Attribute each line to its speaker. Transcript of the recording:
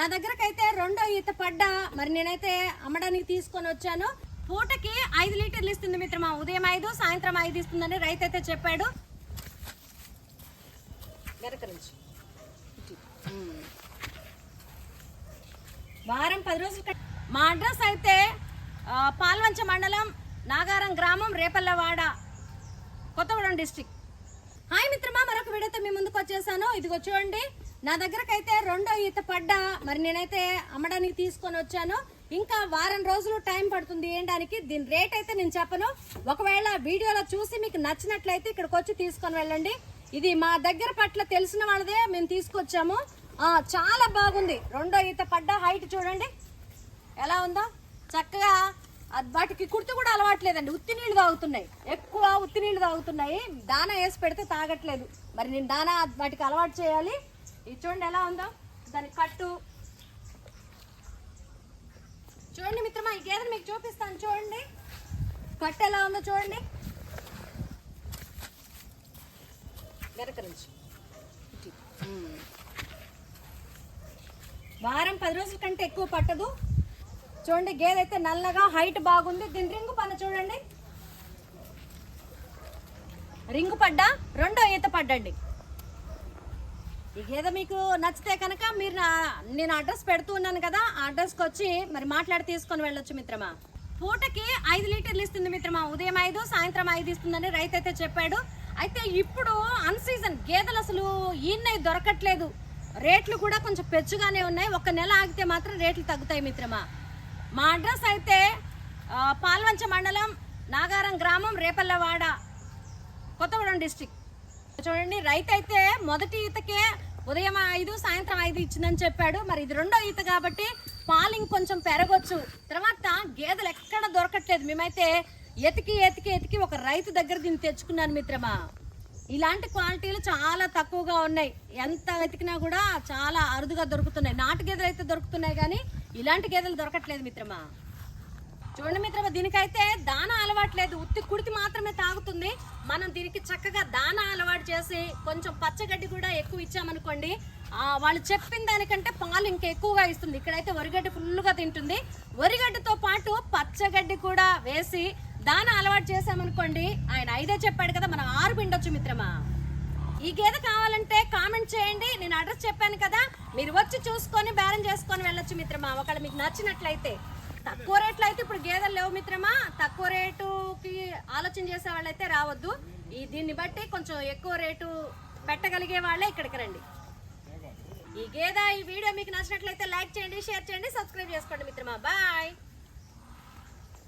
Speaker 1: నా దగ్గరకైతే రెండో ఈత పడ్డా. మరి నేనైతే అమ్మడానికి తీసుకొని వచ్చాను. పూటకి ఐదు లీటర్లు ఇస్తుంది మిత్రమా. ఉదయం ఐదు సాయంత్రం ఐదు ఇస్తుందని రైతు అయితే చెప్పాడు వారం పది రోజులు మా అడ్రస్ అయితే పాల్వంచ మండలం నాగారం గ్రామం రేపల్లవాడ కొత్తగూడెం డిస్టిక్. హాయ్ మిత్రమా మరొక వీడియోతో మీ ముందుకు వచ్చేసాను. ఇదిగో చూడండి. నా దగ్గరకైతే రెండో ఈత పడ్డా. మరి నేనైతే అమ్మడానికి తీసుకొని వచ్చాను. ఇంకా వారం రోజులు టైం పడుతుంది వేయడానికి దీని రేట్ అయితే నేను చెప్పను. ఒకవేళ వీడియోలో చూసి మీకు నచ్చినట్లయితే ఇక్కడికి వచ్చి తీసుకొని వెళ్ళండి. ఇది మా దగ్గర పట్ల తెలిసిన వాళ్ళదే మేము తీసుకొచ్చాము. చాలా బాగుంది. రెండో ఈత పడ్డా హైట్ చూడండి. ఎలా ఉందో. చక్కగా అది వాటికి కుర్తి కూడా అలవాట్లేదండి. ఉత్తి నీళ్ళు తాగుతున్నాయి. ఎక్కువ ఉత్తి నీళ్ళు తాగుతున్నాయి. దానా వేసి పెడితే తాగట్లేదు. మరి నేను దానా వాటికి అలవాటు చేయాలి. ఇది చూడండి ఎలా ఉందో. దాని కట్టు. చూడండి మిత్రమా ఈ గేదెను మీకు చూపిస్తాను. చూడండి. కట్టు ఎలా ఉందో చూడండి. వెనక నుంచి వారం పది రోజుల కంటే ఎక్కువ పట్టదు. చూడండి గేదె అయితే నల్లగా హైట్ బాగుంది. దీని రింగు పన్న చూడండి. రింగు పడ్డా? రెండో ఈత పడ్డండి. ఈ గేదె మీకు నచ్చితే కనుక మీరు నా- నేను అడ్రస్ పెడుతూ ఉన్నాను కదా ఆ అడ్రస్కి వచ్చి మరి మాట్లాడి తీసుకొని వెళ్ళొచ్చు మిత్రమా. పూటకి ఐదు లీటర్లు ఇస్తుంది మిత్రమా. ఉదయం ఐదు సాయంత్రం ఐదు ఇస్తుందని రైతు అయితే చెప్పాడు. అయితే ఇప్పుడు అన్సీజన్ గేదెలు అసలు ఈయన దొరకట్లేదు. రేట్లు కూడా కొంచెం పెచ్చుగానే ఉన్నాయి. ఒక నెల ఆగితే మాత్రం రేట్లు తగ్గుతాయి మిత్రమా. మా అడ్రస్ అయితే పాల్వంచ మండలం నాగారం గ్రామం రేపల్లవాడ కొత్తగూడెం డిస్టిక్. చూడండి రైతు అయితే మొదటి ఈతకే ఉదయం ఐదు సాయంత్రం ఐదు ఇచ్చిందని చెప్పాడు. మరి ఇది రెండో ఈత కాబట్టి పాలు ఇంకొంచెం పెరగొచ్చు. తర్వాత గేదెలు ఎక్కడ దొరకట్లేదు. మేమైతే ఎతికి ఎతికి ఎతికి ఒక రైతు దగ్గర దీన్ని తెచ్చుకున్నాను మిత్రమా. ఇలాంటి క్వాలిటీలు చాలా తక్కువగా ఉన్నాయి. ఎంత వెతికినా కూడా చాలా అరుదుగా దొరుకుతున్నాయి. నాటు గేదెలు అయితే దొరుకుతున్నాయి కానీ ఇలాంటి గేదెలు దొరకట్లేదు మిత్రమా. చూడండి మిత్రమా దీనికైతే దాన అలవాట్లేదు ఉత్తి కుడితి మాత్రమే తాగుతుంది. మనం దీనికి చక్కగా దాన అలవాటు చేసి కొంచెం పచ్చగడ్డి కూడా ఎక్కువ ఇచ్చామనుకోండి వాళ్ళు చెప్పిన దానికంటే పాలు ఇంకా ఎక్కువగా ఇస్తుంది. ఇక్కడైతే వరిగడ్డి ఫుల్గా తింటుంది. వరిగడ్డతో పాటు పచ్చగడ్డి కూడా వేసి దాన అలవాటు చేసామనుకోండి ఆయన ఐదే చెప్పాడు కదా మనం ఆరు పిండొచ్చు మిత్రమా. ఈ గేదె కావాలంటే కామెంట్ చేయండి. నేను అడ్రస్ చెప్పాను కదా మీరు వచ్చి చూసుకొని బేరం చేసుకొని వెళ్ళొచ్చు మిత్రమా. ఒకవేళ మీకు నచ్చినట్లయితే. తక్కువ రేట్లు అయితే ఇప్పుడు గేదెలు లేవు మిత్రమా? తక్కువ రేటుకి ఆలోచన చేసే వాళ్ళైతే రావద్దు. ఈ దీన్ని బట్టి కొంచెం ఎక్కువ రేటు పెట్టగలిగే వాళ్ళే ఇక్కడికి రండి. ఈ గేదె ఈ వీడియో మీకు నచ్చినట్లయితే లైక్ చేయండి షేర్ చేయండి సబ్స్క్రైబ్ చేసుకోండి మిత్రమా. బాయ్.